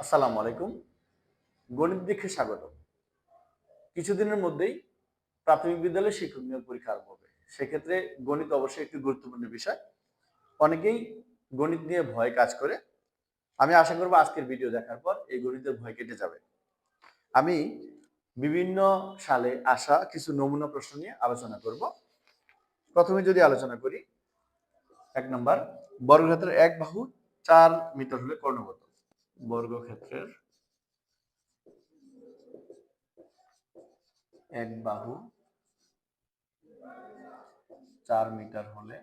আসসালামু আলাইকুম। গণিত দেখে স্বাগত কিছুদিনের মধ্যেই প্রাথমিক বিদ্যালয়ে শিক্ষক নিয়োগ পরীক্ষা আরম্ভ হবে। সেক্ষেত্রে গণিত অবশ্যই একটি গুরুত্বপূর্ণ বিষয়। অনেকেই গণিত নিয়ে ভয় কাজ করে। আমি আশা করব আজকের ভিডিও দেখার পর এই গণিতের ভয় কেটে যাবে। আমি বিভিন্ন সালে আসা কিছু নমুনা প্রশ্ন নিয়ে আলোচনা করব। প্রথমে যদি আলোচনা করি, এক নম্বর, বর্গক্ষেত্রের এক বাহু চার মিটার হলে কর্ণগত। বর্গক্ষেত্রের এক বাহু চার মিটার হলে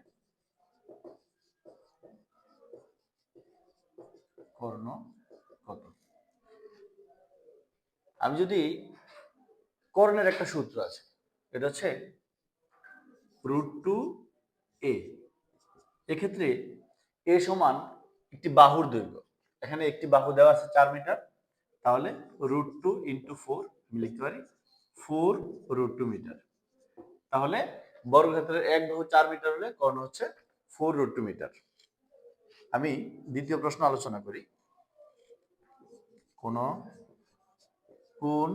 কর্ণ কত? আমি যদি কর্ণের একটা সূত্র আছে, এটা হচ্ছে রুট টু এ। এক্ষেত্রে এ সমান একটি বাহুর দৈর্ঘ্য। এখানে একটি বাহু দেওয়া আছে চার মিটার। তাহলে রুট টু ইন্টু ফোর আমি লিখতে পারি ফোর রুট টু মিটার তাহলে বর্গক্ষেত্রের এক বাহু চার মিটার হলে কর্ণ হচ্ছে ফোর রুট টু মিটার আমি দ্বিতীয় প্রশ্ন আলোচনা করি। কোন কোন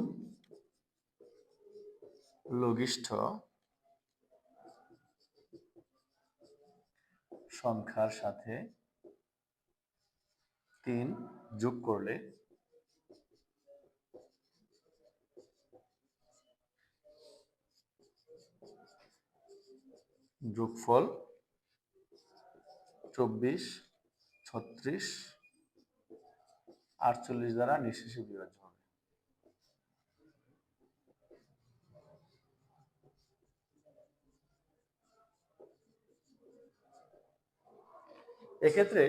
লঘিষ্ঠ সংখ্যার সাথে তিন যোগ করলে যোগফল চব্বিশ ছত্রিশ আটচল্লিশ দ্বারা নিঃশেষে বিভাজ্য হবে। এক্ষেত্রে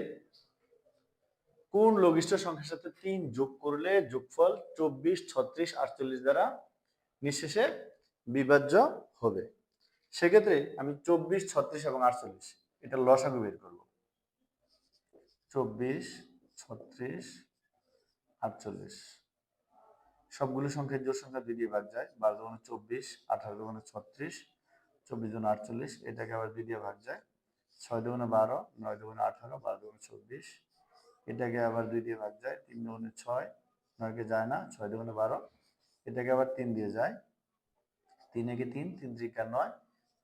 কোন লঘিষ্ঠ সংখ্যার সাথে তিন যোগ করলে যোগফল চব্বিশ, ছত্রিশ, আটচল্লিশ দ্বারা নিঃশেষে বিভাজ্য হবে। সেক্ষেত্রে আমি চব্বিশ, ছত্রিশ এবং আটচল্লিশ, এটা লসাগু বের করব। চব্বিশ, ছত্রিশ, আটচল্লিশ। সবগুলো সংখ্যার জোর সংখ্যা দিয়ে ভাগ যায়। বারো দুগুণে চব্বিশ, আঠারো দুগুণে ছত্রিশ, চব্বিশ দুগুণে আটচল্লিশ, এটাকে আবার দুই দিয়ে ভাগ যায়। ছয় দুগুণে বারো, নয় দুগুণে আঠারো, বারো দুগুণে চব্বিশ এটাকে আবার দুই দিয়ে ভাগ যায়, তিন দুগুণে ছয়, নয়কে যায় না, ছয় দুগুণে বারো। এটাকে আবার তিন দিয়ে যায়। তিন একে তিন তিন ত্রিকা নয়,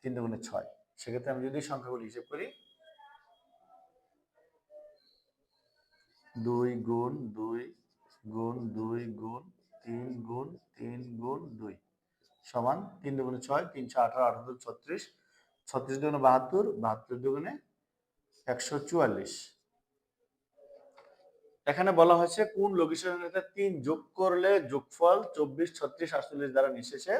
তিন দুগুণে ছয়। সেক্ষেত্রে আমি যদি সংখ্যাগুলো হিসেব করি, দুই গুণ দুই গুণ দুই গুণ তিন গুণ তিন গুণ দুই সমান তিন দুগুণে ছয়, তিনশো আঠারো আঠারো ছত্রিশ ছত্রিশ দুগুণে বাহাত্তর বাহাত্তর দুগুণে একশো চুয়াল্লিশ। এখানে বলা হয়েছে কোন লঘিষ্ঠের সাথে তিন যোগ করলে যোগফল চব্বিশ, ছত্রিশ, আটচল্লিশ দ্বারা নিঃশেষে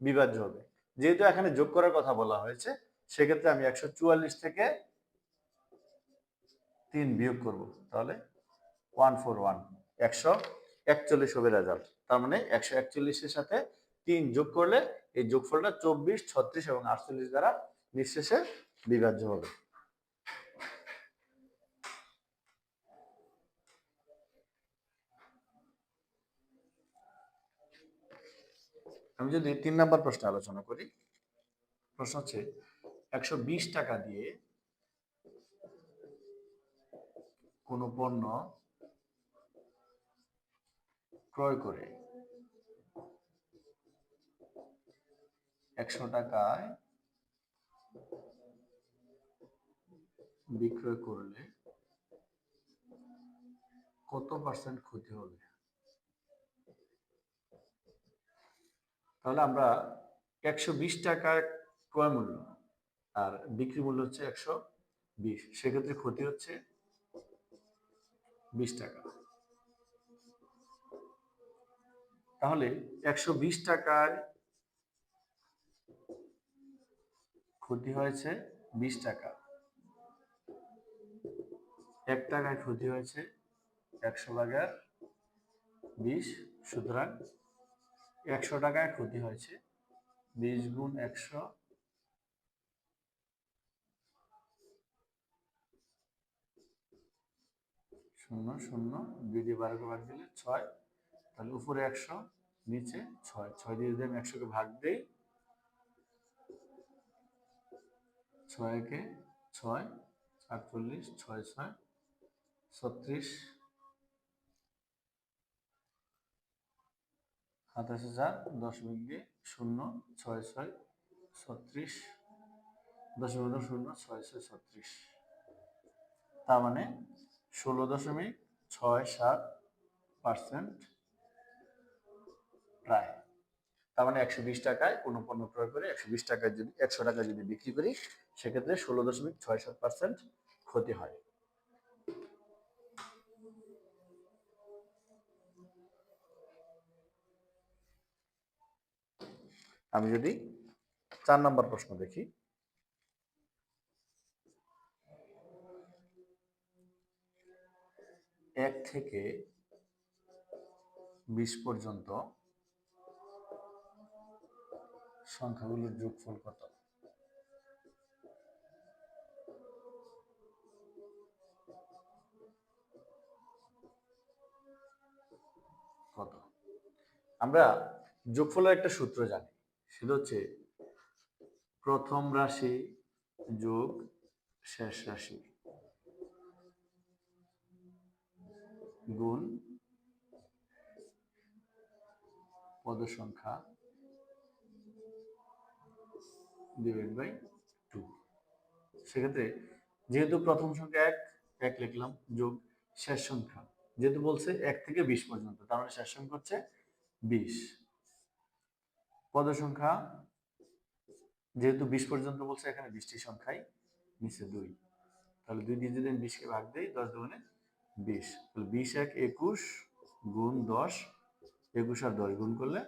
বিভাজ্য হবে। যেহেতু এখানে যোগ করার কথা বলা হয়েছে, সেক্ষেত্রে আমি একশো চুয়াল্লিশ থেকে তিন বিয়োগ করব। তাহলে ওয়ান ফোর ওয়ান, একশো একচল্লিশ হবে রেজাল্ট তার মানে একশো একচল্লিশের সাথে তিন যোগ করলে এই যোগফলটা চব্বিশ, ছত্রিশ এবং আটচল্লিশ দ্বারা নিঃশেষে বিভাজ্য হবে। আমি যদি তিন নম্বর প্রশ্ন আলোচনা করি, প্রশ্ন হচ্ছে একশো বিশ টাকা দিয়ে কোনো পণ্য ক্রয় করে একশো টাকায় বিক্রয় করলে কত পার্সেন্ট ক্ষতি হবে? তাহলে আমরা একশো বিশ টাকার ক্রয় মূল্য আর বিক্রি মূল্য হচ্ছে একশো বিশ। সেক্ষেত্রে ক্ষতি হচ্ছে বিশ টাকা। তাহলে একশো বিশ টাকার ক্ষতি হয়েছে বিশ টাকা। এক টাকায় ক্ষতি হয়েছে একশো ভাগের বিশ, সুতরাং একশো টাকায় ক্ষতি হয়েছে। বিশ গুণ একশো। শূন্য শূন্য, দুই দিয়ে বারোকে ভাগ দিলে ছয়। তাহলে উপরে একশো, নিচে ছয়। ছয় দিয়ে যদি আমি একশোকে ভাগ দিই ছয়কে ছয়, আটচল্লিশ, ছয় ছয়, ছত্রিশ সাতাশ হাজার দশমিক শূন্য ছয় ছয় ছত্রিশ, দশমিক শূন্য ছয় ছয় ছত্রিশ। তার মানে ষোলো দশমিক ছয় সাত পার্সেন্ট প্রায়। তার মানে একশো বিশ টাকায় কোনো পণ্য ক্রয় করে একশো বিশ টাকায় যদি, একশো টাকায় যদি বিক্রি করি, সেক্ষেত্রে ষোলো দশমিক ছয় সাত পার্সেন্ট ক্ষতি হয়। আমি যদি চার নম্বর প্রশ্ন দেখি। এক থেকে বিশ পর্যন্ত সংখ্যাগুলোর যোগফল কত? কত? আমরা যোগফলের একটা সূত্র জানি। সেটা হচ্ছে প্রথম রাশি যোগ শেষ রাশি গুণ পদ সংখ্যা ডিভাইড বাই টু সেক্ষেত্রে যেহেতু প্রথম সংখ্যা এক এক লিখলাম, যোগ শেষ সংখ্যা। যেহেতু বলছে এক থেকে বিশ পর্যন্ত, তার মানে শেষ সংখ্যা হচ্ছে বিশ। পদ সংখ্যা, যেহেতু বিশ পর্যন্ত বলছে, এখানে বিশটি সংখ্যাই নিচে দুই। তাহলে দুই দিয়ে যদি বিশকে ভাগ দিই, দশ দুগুণে বিশ। তাহলে বিশ এক একুশ গুণ দশ, একুশ আর দশ গুণ করলে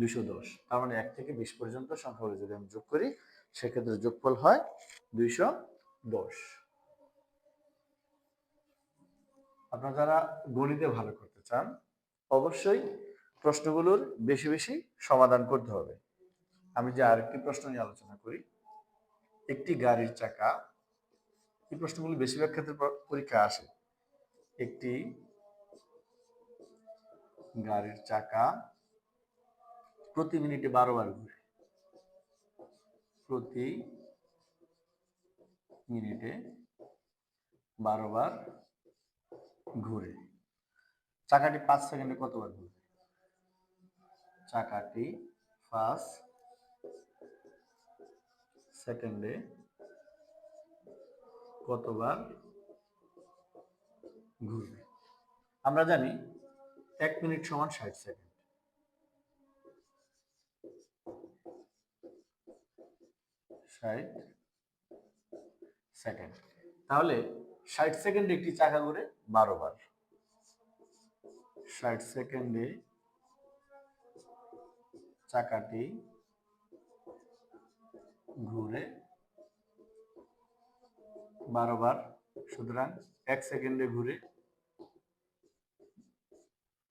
দুইশো দশ। তার মানে এক থেকে বিশ পর্যন্ত সংখ্যাগুলো যদি আমি যোগ করি, সেক্ষেত্রে যোগফল হয় দুইশো দশ। আপনারা যারা গণিতে ভালো করতে চান, অবশ্যই প্রশ্নগুলোর বেশি বেশি সমাধান করতে হবে। আমি যে আরেকটি প্রশ্ন নিয়ে আলোচনা করি, একটি গাড়ির চাকা, এই প্রশ্নগুলো বেশিরভাগ ক্ষেত্রে পরীক্ষা আসে। একটি গাড়ির চাকা প্রতি মিনিটে বারো বার ঘুরে। প্রতি মিনিটে বারো বার ঘুরে। চাকাটি পাঁচ সেকেন্ডে কতবার ঘুরবে চাকাটি পাঁচ সেকেন্ডে কতবার ঘুরবে? আমরা জানি এক মিনিট সমান ষাট সেকেন্ড। ষাট সেকেন্ড। তাহলে ষাট সেকেন্ডে একটি চাকা ঘুরে বারো বার। ষাট সেকেন্ডে চাকাটি ঘুরে বারো বার সুতরাং এক সেকেন্ডে ঘুরে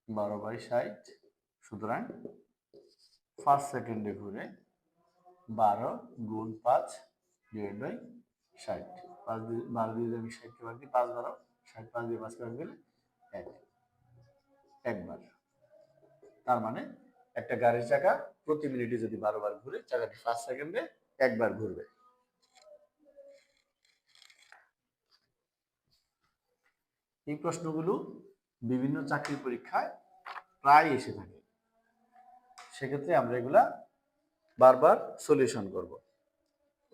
বারো বাই ষাট, সুতরাং পাঁচ সেকেন্ডে ঘুরে বারো গুণ পাঁচ ডিভাইড বাই ষাট। পাঁচ দিয়ে, বারো দিয়ে আমি ষাটকে বাদ দিই, পাঁচ বারো, ষাট পাঁচ দিয়ে পাঁচ বাদ গেলে এক। একবার। তার মানে একটা গাড়ির চাকা প্রতি মিনিটে যদি বারো বার ঘুরে, চাকাটি পাঁচ সেকেন্ডে একবার ঘুরবে। এই প্রশ্নগুলো বিভিন্ন চাকরির পরীক্ষায় প্রায় এসে থাকে। সেক্ষেত্রে আমরা এগুলা বারবার সলিউশন করব।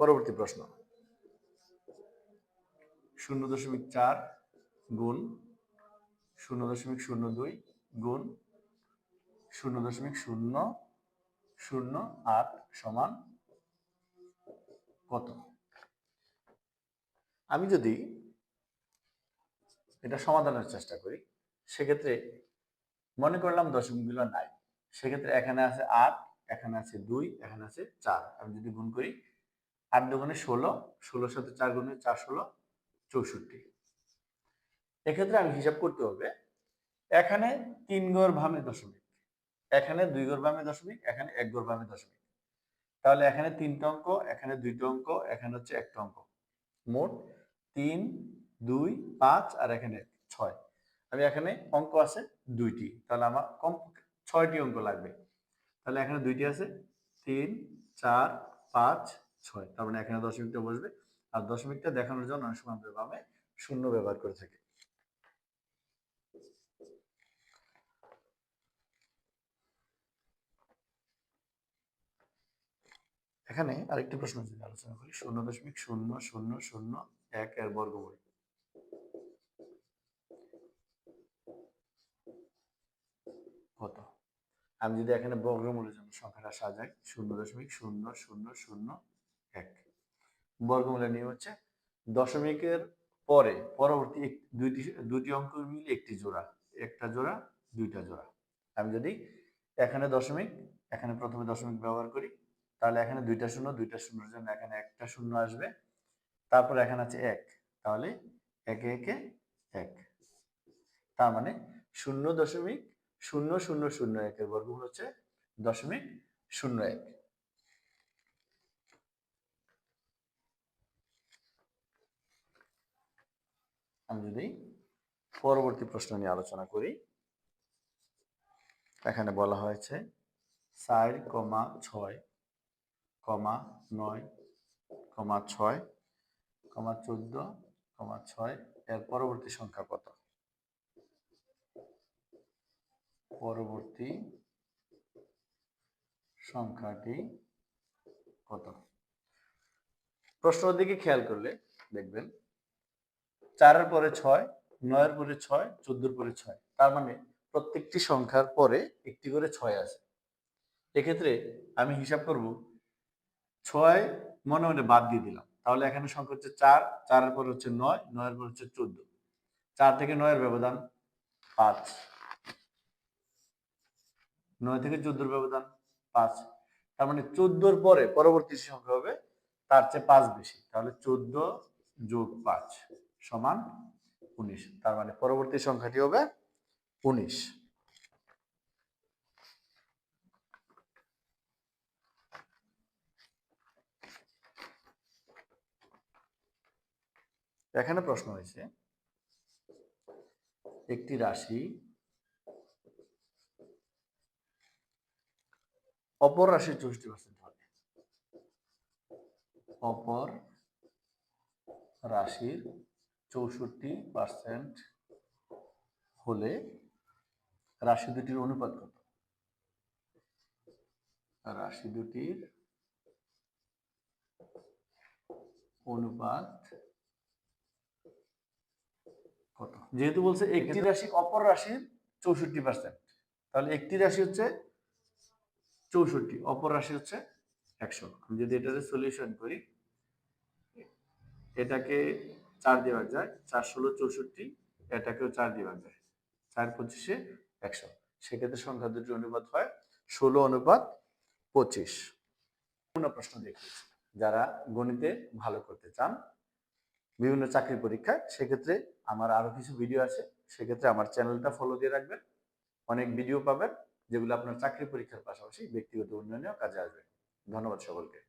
পরবর্তী প্রশ্ন। শূন্য দশমিক চার গুণ শূন্য দশমিক শূন্য দুই গুণ শূন্য দশমিক শূন্য শূন্য আট সমান কত? আমি যদি এটা সমাধানের চেষ্টা করি, সেক্ষেত্রে মনে করলাম দশমিকগুলো নাই। সেক্ষেত্রে এখানে আছে আট, এখানে আছে দুই, এখানে আছে চার। আমি যদি গুণ করি, আট দুগুণে ষোলো, ষোলোর সাথে চার গুণে চার, ষোলো, চৌষট্টি। এক্ষেত্রে আমি হিসাব করতে হবে, এখানে তিন গড় ভামে দশমিক। এখানে দুই গড় বামে দশমিক, এখানে এক গড় বামে দশমিক। তাহলে এখানে তিনটা অঙ্ক, এখানে দুইটা অঙ্ক, এখানে হচ্ছে একটা অঙ্ক। মোট তিন, দুই, পাঁচ আর এখানে ছয়। আমি এখানে অঙ্ক আছে দুইটি, তাহলে আমার কম ছয়টি অঙ্ক লাগবে। তাহলে এখানে দুইটি আছে, তিন, চার, পাঁচ, ছয়। তার মানে এখানে দশমিকটা বসবে। আর দশমিকটা দেখানোর জন্য অনেক সময় বামে শূন্য ব্যবহার করে থাকি। এখানে আরেকটি প্রশ্ন যদি আলোচনা করি, শূন্য দশমিক শূন্য শূন্য শূন্য এক এর বর্গমূল। কত? আমি যদি এখানে বর্গমূলের জন্য সংখ্যাটা সাজাই, শূন্য দশমিক শূন্য শূন্য শূন্য এক। বর্গমূলের নিয়ম হচ্ছে দশমিকের পরে পরবর্তী দুইটি দুটি অঙ্ক মিলে একটি জোড়া, একটা জোড়া, দুইটা জোড়া। আমি যদি এখানে দশমিক, এখানে প্রথমে দশমিক ব্যবহার করি তাহলে এখানে দুইটা শূন্য, দুইটা শূন্যের জন্য এখানে একটা শূন্য আসবে। তারপর এখানে আছে এক, তাহলে একে একে এক। তার মানে শূন্য দশমিক শূন্য শূন্য শূন্য একের বর্গমূল হচ্ছে দশমিক শূন্য এক। আমি যদি পরবর্তী প্রশ্ন নিয়ে আলোচনা করি, এখানে বলা হয়েছে চার কমা ছয় কমা নয়, কমা ছয়, কমা চোদ্দ, কমা ছয়, এর পরবর্তী সংখ্যা কত? পরবর্তী সংখ্যাটি কত? প্রশ্নের দিকে খেয়াল করলে দেখবেন, চারের পরে ছয়, নয়ের পরে ছয়, চোদ্দোর পরে ছয়, তার মানে প্রত্যেকটি সংখ্যার পরে একটি করে ছয় আছে। এক্ষেত্রে আমি হিসাব করব ছয় মনে মনে বাদ দিয়ে দিলাম। তাহলে এখানে সংখ্যা হচ্ছে চার, চারের পর হচ্ছে নয়, নয়ের পর হচ্ছে চোদ্দ। চার থেকে নয়ের ব্যবধান পাঁচ। নয় থেকে চোদ্দোর ব্যবধান পাঁচ। তার মানে চোদ্দোর পরে পরবর্তী সংখ্যা হবে, তার চেয়ে পাঁচ বেশি। তাহলে চোদ্দ যোগ পাঁচ সমান উনিশ। তার মানে পরবর্তী সংখ্যাটি হবে উনিশ। এখানে প্রশ্ন হয়েছে, একটি রাশি অপর রাশির চৌষট্টি পার্সেন্ট হবে। অপর রাশির চৌষট্টি পার্সেন্ট হলে রাশি দুটির অনুপাত কত? রাশি দুটির অনুপাত যেহেতু বলছে একটি রাশি অপর রাশির চৌষট্টি পার্সেন্ট তাহলে একটি রাশি হচ্ছে চৌষট্টি অপর রাশি হচ্ছে একশো। আমি যদি এটাতে সলিউশন করি এটাকে চার দিয়ে ভাগ যায় চার ষোলো চৌষট্টি এটাকেও চার দিয়ে ভাগ যায়। চার পঁচিশে একশো। সেক্ষেত্রে সংখ্যা দুটি অনুপাত হয় ষোলো অনুপাত পঁচিশ। প্রশ্ন দেখিয়েছি। যারা গণিতে ভালো করতে চান বিভিন্ন চাকরি পরীক্ষা সেক্ষেত্রে আমার আরও কিছু ভিডিও আছে, সেক্ষেত্রে আমার চ্যানেলটা ফলো দিয়ে রাখবেন। অনেক ভিডিও পাবেন, যেগুলো আপনার চাকরি পরীক্ষার পাশাপাশি ব্যক্তিগত উন্নয়নেও কাজে আসবে। ধন্যবাদ সকলকে।